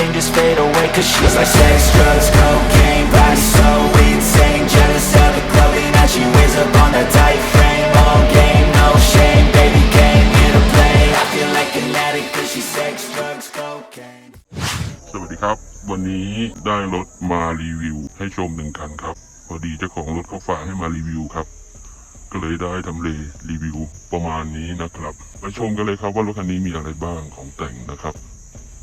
everything just fade away Cause she's like sex, drugs, cocaine Body so insane Jealous of the clothing that she wears up on that tight frame All game, no shame Baby came here to play I feel like an addict Cause she's sex, drugs, cocaine สวัสดีครับ วันนี้ได้รถมารีวิวให้ชมหนึ่งคันครับ พอดีเจ้าของรถเขาฝากให้มารีวิวครับ ก็เลยได้ทำเลรีวิวประมาณนี้นะครับ ไปชมกันเลยครับว่ารถคันนี้มีอะไรบ้างของแต่งนะครับ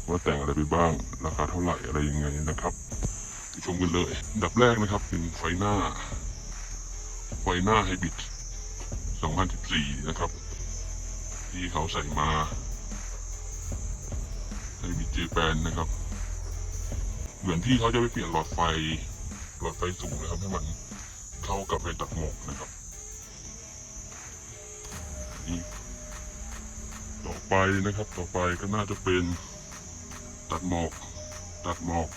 ว่าแต่งอะไรไปบ้าง ราคาเท่าไหร่อะไรยังไงนะครับชมกันเลย ดับแรกนะครับเป็นไฟหน้า ไฟหน้าไฮบริด2014 นะครับ ที่เขาใส่มาไฮบริดเจแปนนะครับ เหมือนที่เขาจะไปเปลี่ยนหลอดไฟ หลอดไฟสูงนะครับ ให้มันเข้ากับไฟตัดหมอกนะครับต่อไปนะครับ ต่อไปก็น่าจะเป็น ตัดหมอกตัดหมอก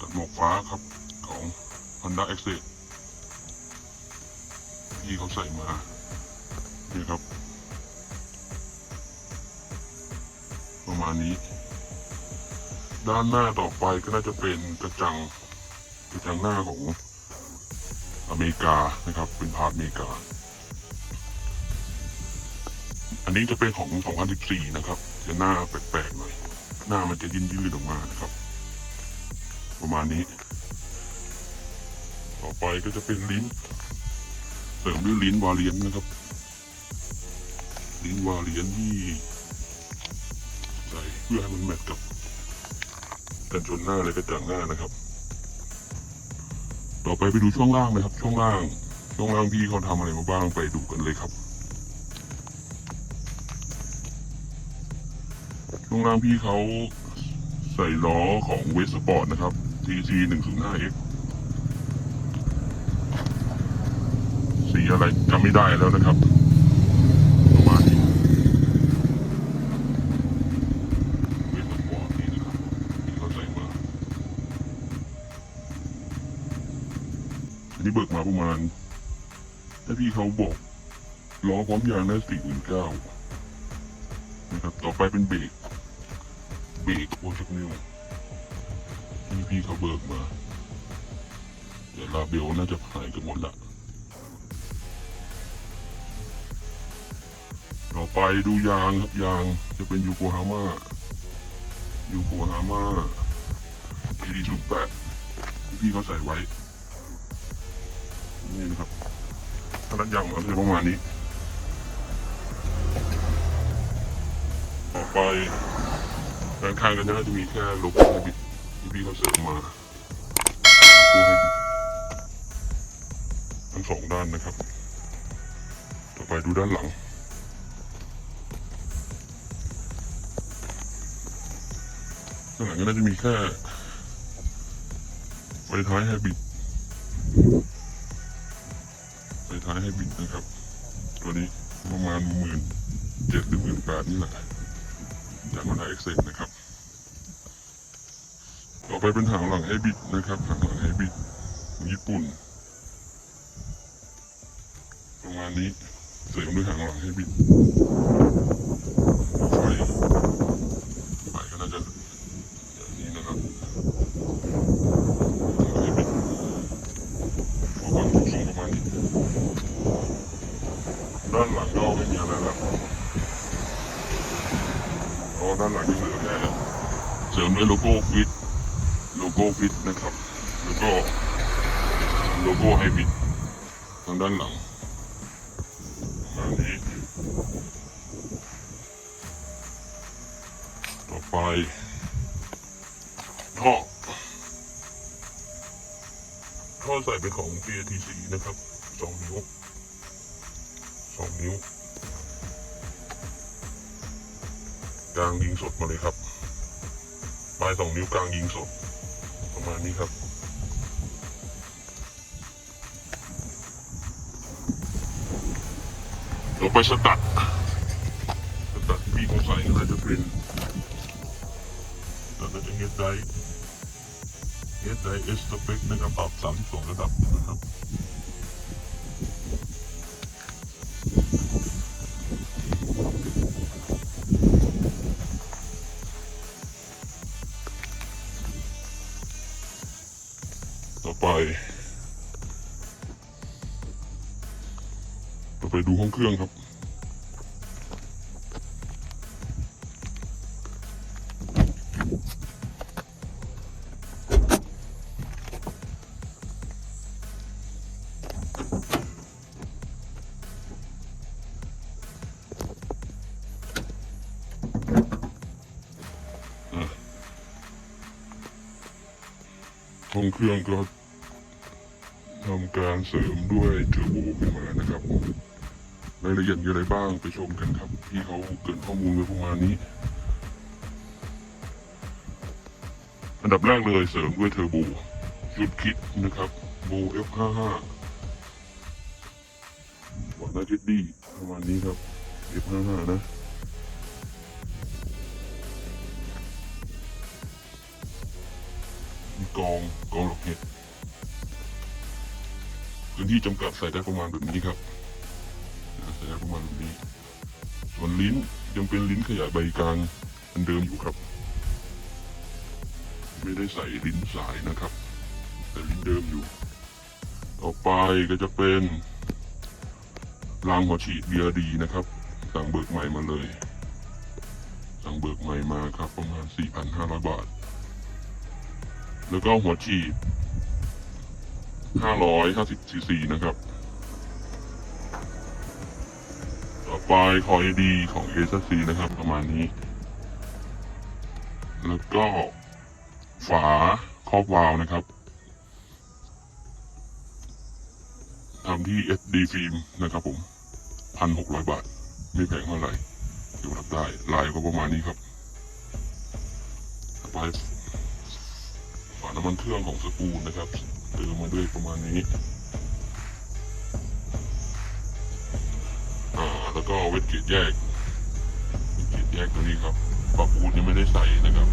ตัดหมอกฟ้าครับของ Honda a c c e s ที่เขาใส่มานี่ครับ ประมาณนี้ ด้านหน้าต่อไปก็น่าจะเป็นกระจังกระจังหน้าของอเมริกานะครับ เป็นพาร์ทอเมริกา อันนี้จะเป็นของ 2014 นะครับ จะหน้าแปลกๆหน่อย หน้ามันจะยืนยืดออกมานะครับ ประมาณนี้ ต่อไปก็จะเป็นลิ้น เสริมด้วยลิ้นวาเลียนนะครับ ลิ้นวาเลียนที่ใส่เพื่อให้มันแมทกับกันชนหน้าเลยกระจังหน้านะครับ ต่อไปไปดูช่วงล่างนะครับ ช่วงล่าง ช่วงล่างพี่เขาทำอะไรมาบ้างไปดูกันเลยครับ วงล่างพี่เขาใส่ล้อของเวสปอร์ตนะครับ TC 105X สีอะไรจำไม่ได้แล้วนะครับประมาณนี้เวสปอร์ตนี่นะครับที่เขาใส่มาอันนี้เบิกมาประมาณ ถ้าพี่เขาบอกล้อพร้อมยางได้สี่หมื่นเก้านะครับต่อไปเป็นเบรก เบรกโอชักนิวที่พี่เขาเบิกมา เดี๋ยวลาเบลน่าจะหายกันหมดละต่อไปดูยางครับยางจะเป็นยูโกฮาม่ายูโกฮาม่าเอดีศูนย์แปดที่พี่เขาใส่ไว้ นี่นะครับถ้าด้านยางมันจะประมาณนี้ ต่อไป ด้านข้างก็น่าจะมีแค่โลโก้ไฮบิดที่พี่เขาเสริมมาโลโก้ไฮบิดทั้งสองด้านนะครับ ต่อไปดูด้านหลัง ด้านหลังก็น่าจะมีแค่ไฟท้ายไฮบริดไฟท้ายให้บิดนะครับ ตัวนี้ประมาณหมื่นเจ็ดหรือหมื่นแปดนี่แหละ จากมันไอเอ็กเซนะครับ ต่อไปเป็นหางหลังให้บิดนะครับ หางหลังให้บิดญี่ปุ่น ประมาณนี้เสริมด้วยหางหลังให้บิดไฟก็น่าจะอย่างนี้นะครับหางหลังให้บิดออกมาทรงประมาณนี้ ด้านหลังก็ไม่มีอะไรแล้วเพรานหลังที่เหลือแค่เสริมด้วยโลโก้ฟิตโลโก้ฟิตนะครับ แล้วก็โลโก้ไฮบริดทางด้านหลังประมาณนี้ต่อไปท่อท่อใส่เป็นของ PATC นะครับสองนิ้วสองนิ้ว กลางยิงสดมาเลยครับ ปลายสองนิ้วกลางยิงสด ประมาณนี้ครับต่อไปสตัดสตัดที่พี่เขาใส่ก็น่าจะเป็นสตัดน่จะเฮดได้เฮดได้เอสสเปกนะครับปรับสามสิบสองระดับนะครับ ดูห้องเครื่องครับ ห้องเครื่องก็ทำการเสริมด้วยเทอร์โบขึ้นมานะครับผม รายละเอียดมีอะไรบ้างไปชมกันครับที่เขาเกินข้อมูลไว้ประมาณนี้ อันดับแรกเลยเสริมด้วยเทอร์โบชุดคิดนะครับโบ F55 บอดหน้าเจ็ดดีประมาณนี้ครับ F55 นะมีกองกองหลบเห็ดพื้นที่จำกัดใส่ได้ประมาณแบบนี้ครับ ประมาณนี้ ส่วนลิ้นยังเป็นลิ้นขยายใบกลางอันเดิมอยู่ครับ ไม่ได้ใส่ลิ้นสายนะครับ แต่ลิ้นเดิมอยู่ ต่อไปก็จะเป็นรางหัวฉีด BRD นะครับ สั่งเบิกใหม่มาเลย สั่งเบิกใหม่มาครับ ประมาณ 4,500 บาท แล้วก็หัวฉีด550ซีซีนะครับ ต่อไปคอยดีของ s c นะครับ ประมาณนี้ แล้วก็ฝาครอบวาล์วนะครับทำที่ SD ฟิล์มนะครับผมพันหกร้อยบาท ไม่แพงเท่าไหร่เดี๋ยวรับได้ ลายก็ประมาณนี้ครับต่อไปฝาน้ำมันเครื่องของสกูลนะครับเติมมาด้วยประมาณนี้ เวทเกตแยกเวทเกตแยกตัวนี้ครับปรับปูนยังไม่ได้ใส่นะครับ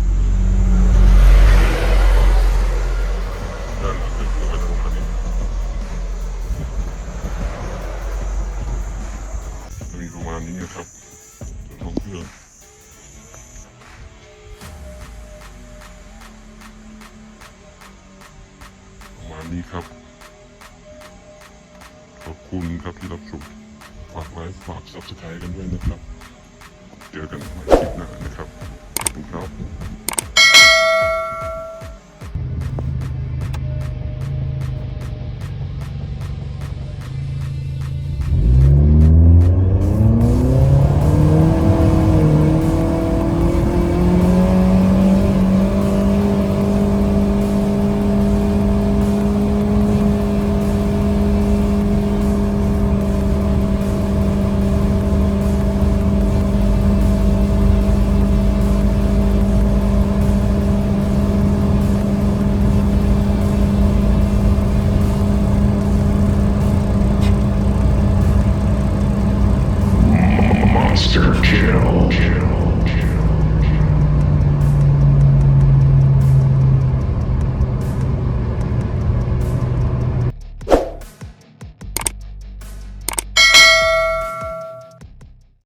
ด้านหลังเป็นตัวกระโดดคันนี้มีประมาณนี้นะครับส่วนของเครื่องประมาณนี้ครับ ขอบคุณครับที่รับชม ฝากไลค์ฝาก subscribe กันด้วยนะครับ เจอกันใหม่คลิปหน้านะครับ ขอบคุณครับ